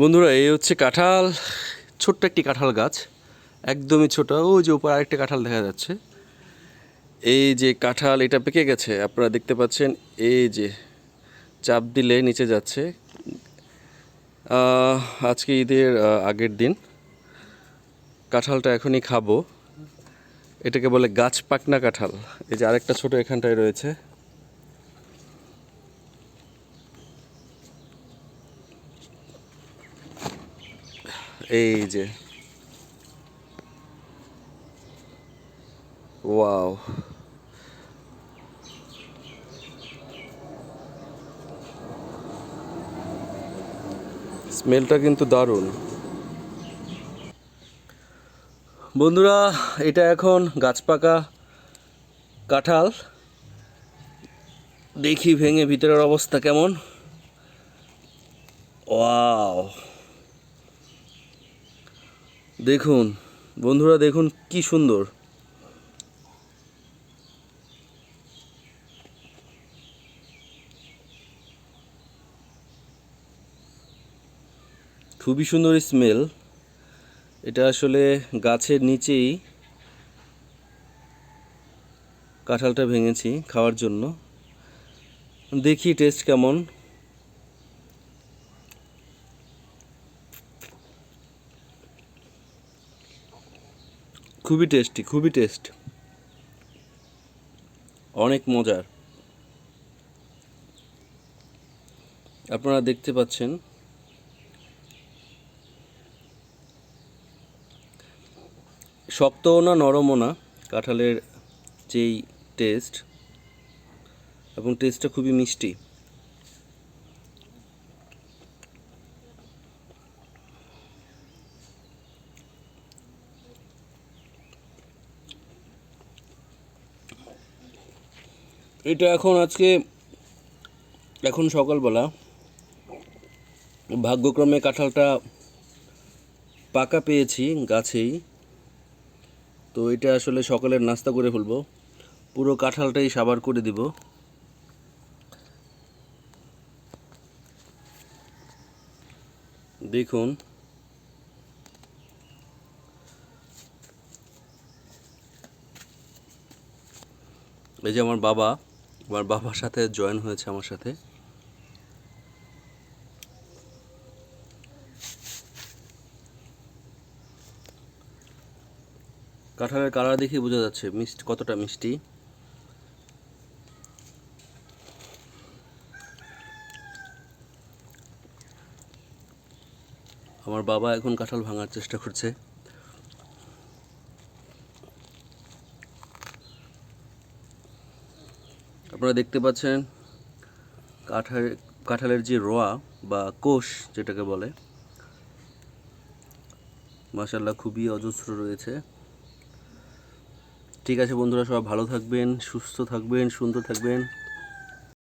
বন্ধুরা, এই হচ্ছে কাঁঠাল, ছোট্ট একটি কাঁঠাল গাছ, একদমই ছোট। ওই যে উপর আরেকটা কাঁঠাল দেখা যাচ্ছে। এই যে কাঁঠাল, এটা পেকে গেছে। আপনারা দেখতে পাচ্ছেন, এই যে চাপ দিলে নিচে যাচ্ছে। আজকে ঈদের আগের দিন। কাঁঠালটা এখনই খাব। এটাকে বলে গাছ পাকনা কাঁঠাল। এই যে আরেকটা ছোট এখানটায় রয়েছে। এই যে। ওয়াও স্মেলটা কিন্তু দারুণ। বন্ধুরা, এটা এখন গাছপাকা কাঁঠাল। দেখি ভেঙে ভিতরের অবস্থা কেমন। ওয়াও দেখুন, বন্ধুরা দেখুন কি সুন্দর। খুবই সুন্দর স্মেল এটা আসলে গাছের নিচেই কাঁঠালটা ভেঙেছি খাওয়ার জন্য। দেখি টেস্ট কেমন। খুবই টেস্টি, খুবই টেস্ট। অনেক মজার। আপনারা দেখতে পাচ্ছেন। শক্তও না নরমও না, কাঁঠালের যেই টেস্ট এবং টেস্টটা খুবই মিষ্টি। এটা এখন আজকে, এখন সকালবেলা ভাগ্যক্রমে কাঁঠালটা পাকা পেয়েছি গাছেই। তো এটা আসলে সকালের নাস্তা করে ফেলব। পুরো কাঁঠালটাই সাবার করে দিব। দেখুন। এই যে আমার বাবা আমার বাবার সাথে জয়েন হয়েছে আমার সাথে। কাঁঠালের কালার দেখে বোঝা যাচ্ছে, মিষ্টি, কতটা মিষ্টি। আমার বাবা এখন কাঁঠাল ভাঙার চেষ্টা করছে। আপনারা দেখতে পাচ্ছেন কাঁঠাল, কাঁঠালের যে রোয়া বা কোষ যেটাকে বলে মাসাল্লাহ খুবই অজস্র রয়েছে। ঠিক আছে বন্ধুরা, সবাই ভালো থাকবেন, সুস্থ থাকবেন, সুন্দর থাকবেন।